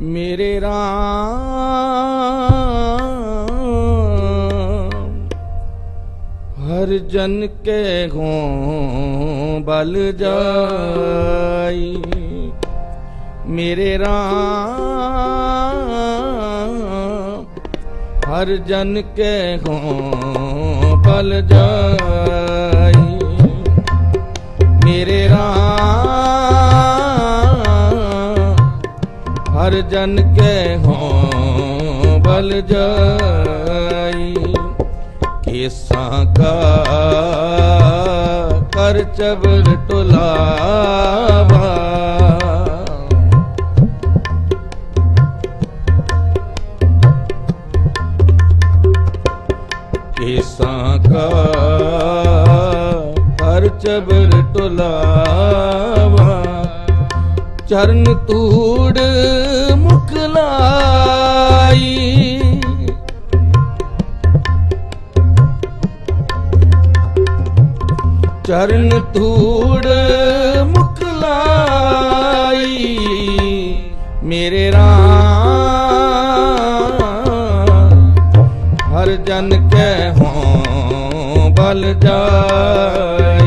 ਮੇਰੇ ਰਾਮ। ਹਰ ਜਨ ਕੇ ਹੋ ਬਲ ਜਾਈ। ਮੇਰੇ ਰਾਮ। ਹਰ ਜਨ ਕੇ ਹੋ ਬਲ ਜਾਈ। ਹਰ ਜਨ ਕੇ ਹੋਂ ਬਲ ਜਾਈ। ਕੇਸਾਂ ਕਾ ਕਰ ਚਬਰ ਟੁਲਾਵਾ। ਕੇਸਾਂ ਕਾ ਕਰ ਚਬਰ ਟੁਲਾਵਾ। ਚਰਨ ਤੂੜ ਮੁਖ ਲਾਈ। ਚਰਨ ਤੂੜ ਮੁਖ ਲਾਈ। ਮੇਰੇ ਰਾਮ, ਹਰ ਜਨ ਕੈ ਹੋਂ ਬਲ ਜਾਈ।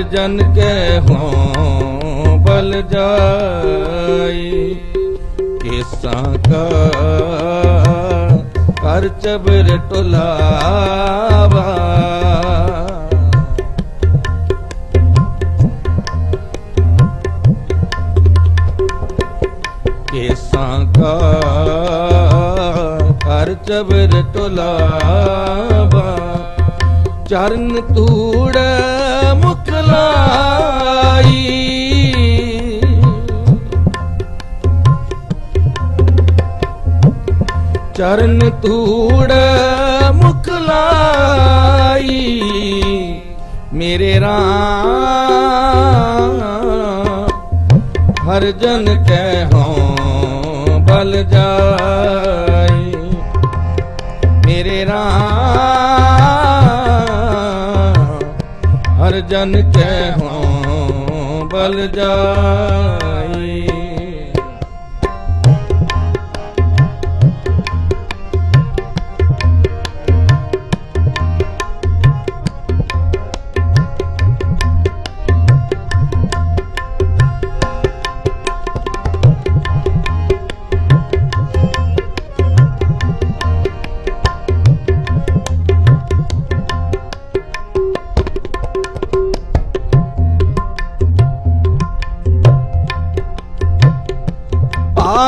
ਹਰ ਜਨ ਕੈ ਹੋਂ ਬਲ ਜਾਈ। ਕੇਸਾਂ ਕਾ ਕਰ ਚਬਰ ਟੁਲਾਵਾ। ਕੇਸਾਂ ਕਾ ਕਰ ਚਬਰ ਟੁਲਾਵਾ। ਚਰਨ ਧੂੜ ਮੁਖ ਲਾਈ। ਚਰਨ ਧੂੜ ਮੁਖ ਲਾਈ। ਮੇਰੇ ਰਾਮ, ਹਰ ਜਨ ਕੈ ਹੋਂ ਬਲ ਜਾਈ। ਮੇਰੇ ਰਾਮ ਜਨ ਕੈ ਹੋਂ ਬਲ ਜਾਈ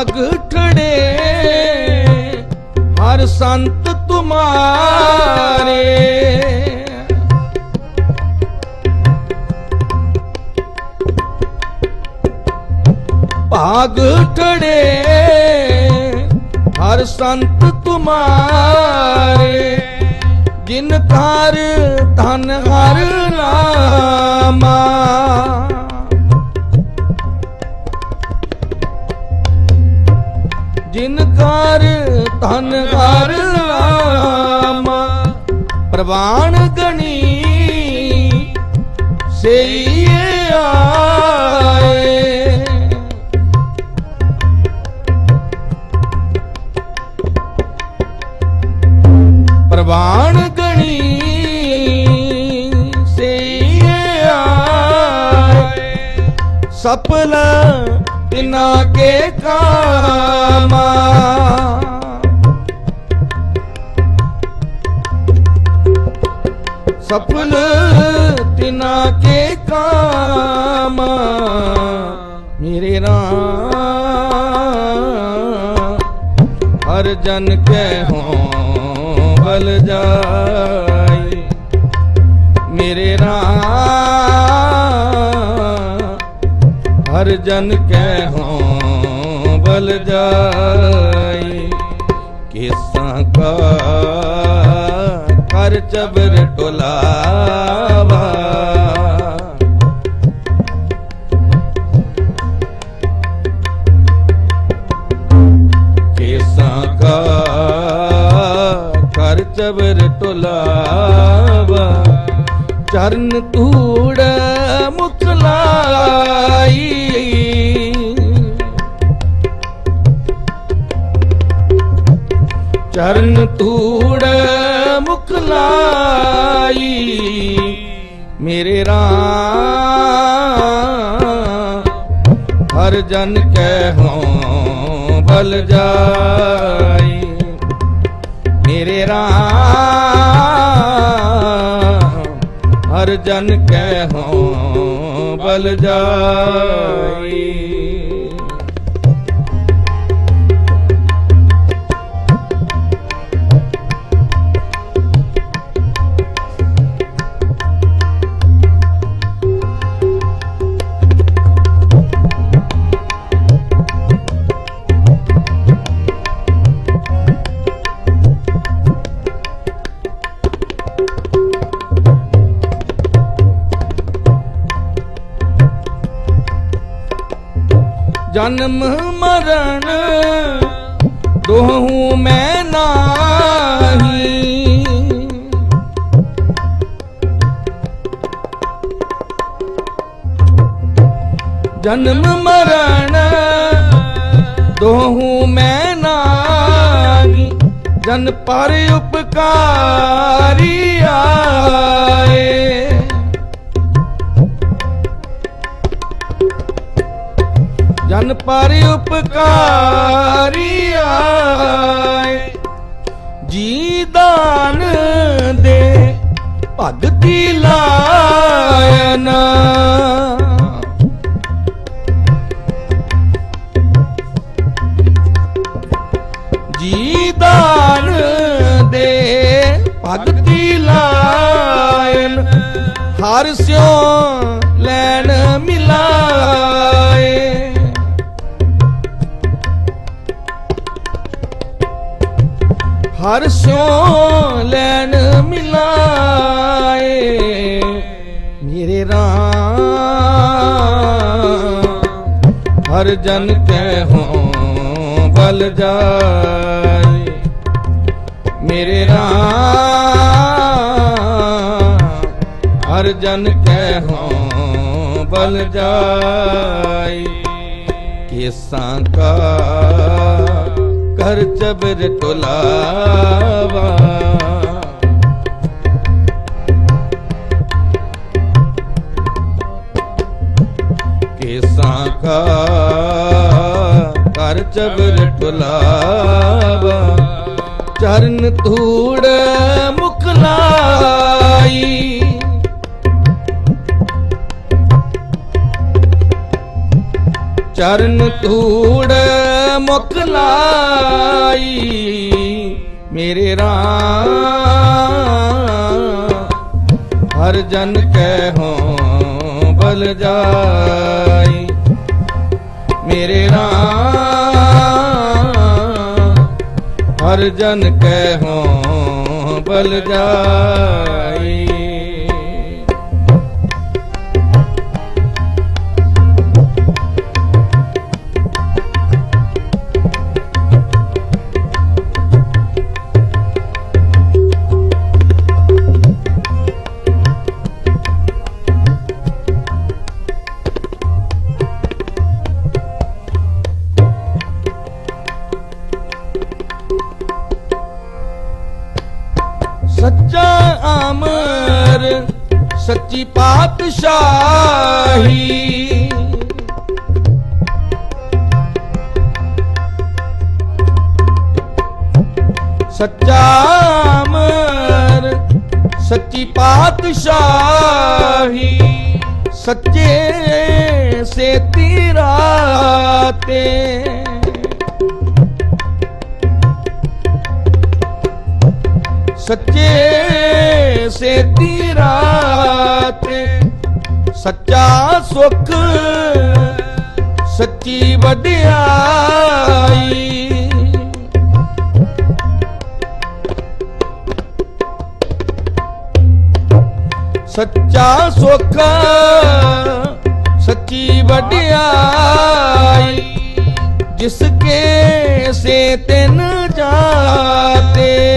ਭਾਗ ਠੜੇ ਹਰ ਸੰਤ ਤੁਮਾਰੇ। ਭਾਗ ਠੜੇ ਹਰ ਸੰਤ ਤੁਮਾਰੇ। ਜਿਨ ਕਰ ਧਨ ਹਰ ਨਾਮਾ ਜਿਨ ਕਰ ਧਨ ਹਰ ਨਾਮ ਪ੍ਰਵਾਨ ਗਣੀ ਸਈ ਆਏ। ਪ੍ਰਵਾਨ ਗਣੀ ਸਈ ਆਏ। ਸਫਲ ਬਿਨਾ ਕੇ ਕਾਮਾ। ਸਫਲ ਤਿਨਾ ਕੇ ਕਾਮ ਮੇਰੇ ਰਾਮ ਹਰ ਜਨ ਕੈ ਹੋਂ ਬਲ ਜਾਈ ਮੇਰੇ ਰਾਮ ਹਰ ਜਨ ਕੈ ਹੋਂ ਬਲ ਜਾਈ ਕੇਸਾਂ ਕਾ ਕਰ ਚਬਰ ਟੁਲਾਵਾ ਕੇਸਾਂ ਕਾ ਕਰ ਚਬਰ ਟੁਲਾਵਾ ਚਰਨ ਧੂੜ ਮੁਕਲਾਈ ਚਰਨ ਧੂੜ ਮੁਖ ਲਾਈ ਮੇਰੇ ਰਾਮ ਹਰ ਜਨ ਕੈ ਹੋਂ ਬਲ ਜਾਈ। ਮੇਰੇ ਰਾਮ ਹਰ ਜਨ ਕੈ ਹੋਂ ਬਲ ਜਾਈ। ਜਨਮ ਮਰਨ ਦੋਹੂ ਮੈਂ ਨਾਹੀ। ਜਨਮ ਮਰਨ ਦੋਹੂ ਮੈਂ ਨਾਹੀ। ਜਨ ਪਰ ਉਪਕਾਰੀ ਆਏ। ਜਨ ਪਰ ਉਪਕਾਰੀ ਆਏ। ਜੀ ਦਾਨ ਦੇ ਭਗਤੀ ਲਾਇਨ। ਜੀ ਦਾਨ ਦੇ ਭਗਤੀ ਲਾਇਨ। ਹਰ ਸਿਓ ਲੈਣ ਮਿਲਾ ਮਿਲਾਏ। ਮੇਰੇ ਰਾਮ, ਹਰ ਜਨ ਕੈ ਹੋਂ ਬਲ ਜਾਏ। ਮੇਰੇ ਰਾਮ, ਹਰ ਜਨ ਕੈ ਹੋਂ ਬਲ ਜਾਏ। ਕਿਸਾਂ ਕਾ ਕਰ ਚਬਰ ਟੁਲਾਵਾ ਕਿਸਾਂ ਕਾ ਕਰ ਚਬਰ ਟੁਲਾਵਾ, ਚਰਨ ਧੂੜ ਮੁਖ ਲਾਈ। ਚਰਨ ਧੂੜ ਮੁਖ ਲਾਈ, ਮੇਰੇ ਰਾਮ, ਹਰ ਜਨ ਕੈ ਹੋਂ ਬਲ ਜਾਈ। ਮੇਰੇ ਰਾਮ। ਹਰ ਜਨ ਕੈ ਹੋਂ ਬਲ ਜਾ। ਸੱਚਾ ਅਮਰ ਸੱਚੀ ਪਾਤਸ਼ਾਹੀ। ਸੱਚਾ ਅਮਰ ਸੱਚੀ ਪਾਤਸ਼ਾਹੀ। ਸੱਚੇ ਸੇ ਤੀਰਾ ਤੇ ਸੱਚੇ ਸੇਤੀ ਤੀਰਾ ਸੱਚਾ ਸੁਖ ਸੱਚੀ ਵਡਿਆਈ। ਸੱਚਾ ਸੁਖ ਸੱਚੀ ਵਡਿਆਈ, ਜਿਸ ਕੇ ਸੇ ਤਿਨ ਜਾਤੇ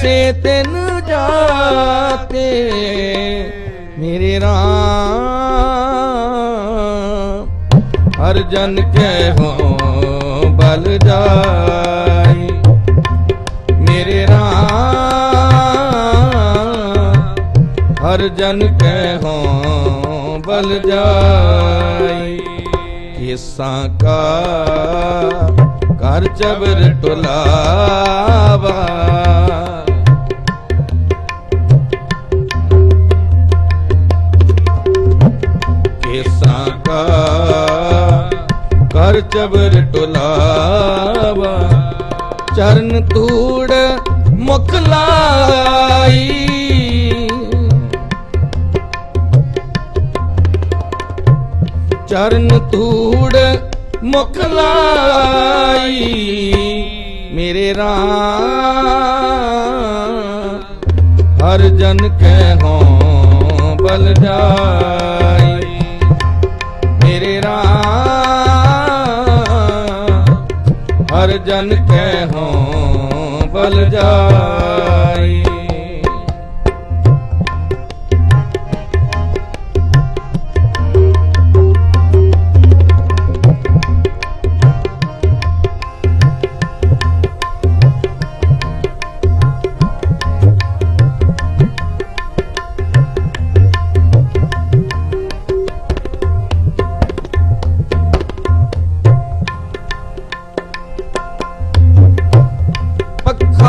ਛੱਡੇ ਤਿੰਨ ਜਾਤੇ, ਮੇਰੇ ਰਾਮ, ਹਰ ਜਨ ਕੈ ਹੋ ਬਲ ਜਾਈ ਮੇਰੇ ਰਾਮ, ਹਰ ਜਨ ਕੈ ਹੋ ਬਲ ਜਾਈ ਕੇਸਾਂ ਕਾ ਕਰ ਚਬਰ ਟੁਲਾਵਾ ਚਬਰ ਟੁਲਾਵਾ। ਚਰਨ ਧੂੜ ਮੁਖ ਲਾਈ। ਚਰਨ ਧੂੜ ਮੁਖ ਲਾਈ। ਮੇਰੇ ਰਾਮ, ਹਰ ਜਨ ਕੈ ਹੋਂ ਬਲ ਜਾਈ ਜਨ ਕੈ ਹੋ ਬਲ ਜਾਈ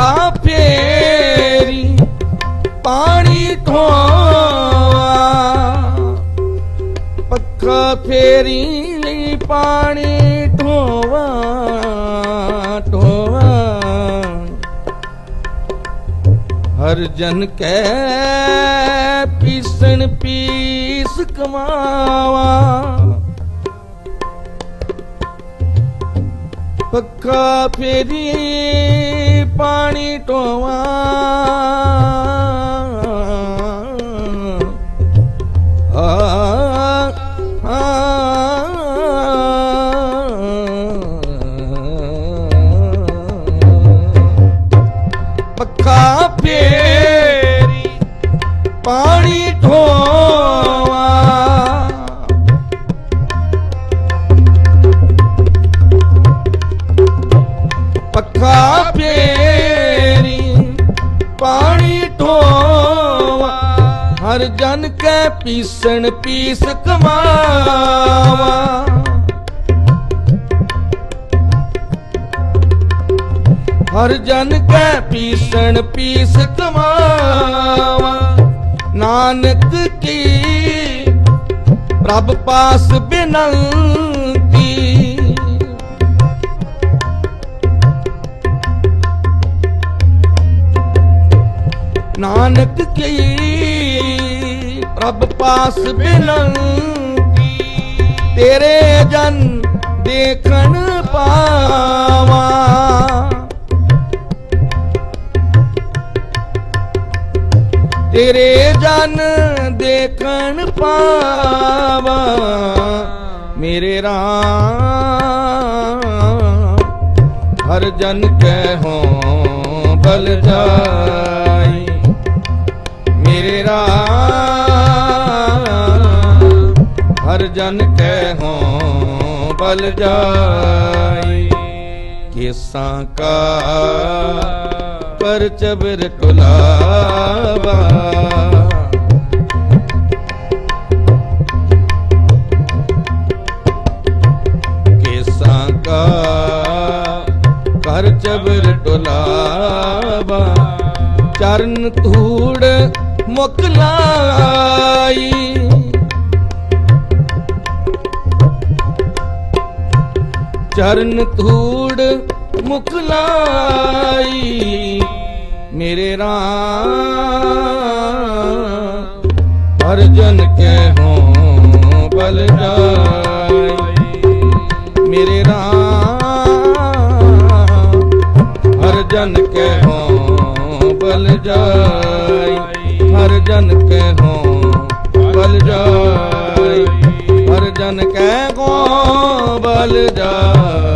ਪੱਖਾ ਫੇਰੀ ਪਾਣੀ ਢੋਵਾ ਪੱਖਾ ਫੇਰੀ ਪਾਣੀ ਢੋਵਾ ਢੋਵਾ। ਹਰ ਜਨ ਕੈ ਪੀਸਣ ਪੀਸ ਕਮਾਵਾ। ਪੱਕਾ ਫੇਰੀ ਪਾਣੀ ਟੋਵਾ। ਪੱਕਾ ਆ ਪੱਖਾ ਫੇਰੀ ਪਾਣੀ ਢੋਵਾ ਪੱਖਾ ਹਰ ਜਨ ਕੈ ਪੀਸਣ ਪੀਸ ਕਮਾਵਾ। ਹਰ ਜਨ ਕੈ ਪੀਸਣ ਪੀਸ ਕਮਾਵਾ। ਨਾਨਕ ਕੀ ਪ੍ਰਭ ਪਾਸ ਬਿਨੰਤੀ। ਨਾਨਕ ਕੀ ਪ੍ਰਭ ਪਾਸ ਬਿਨੰਤੀ ਤੇਰੇ ਜਨ ਦੇਖਣ ਪਾਵਾਂ। ਤੇਰੇ ਜਨ ਦੇਖਣ ਪਾਵਾਂ, ਮੇਰੇ ਰਾਮ। ਹਰ ਜਨ ਕਹਿ ਹੋ ਬਲ ਜਾਈ, ਮੇਰੇ ਰਾਮ। ਹਰ ਜਨ ਕੈ ਹੋਂ ਬਲ ਜਾਈ। ਕੇਸਾਂ ਕਾ ਪਰ ਚਬਰ ਟੁਲਾਵਾ ਕੇਸਾਂ ਕਾ ਕਰ ਚਬਰ ਟੁਲਾਵਾ ਚਰਨ ਧੂੜ ਮੁਖ ਲਾਈ। ਚਰਨ ਧੂੜ ਮੁਖ ਲਾਈ, ਮੇਰੇ ਰਾਮ ਹਰ ਜਨ ਕੈ ਹੋ ਬਲ ਜਾਈ, ਮੇਰੇ ਰਾਮ ਹਰ ਜਨ ਕੈ ਹੋ ਬਲ ਜਾਈ ਹਰ ਜਨ ਕਾਲ ਜਾ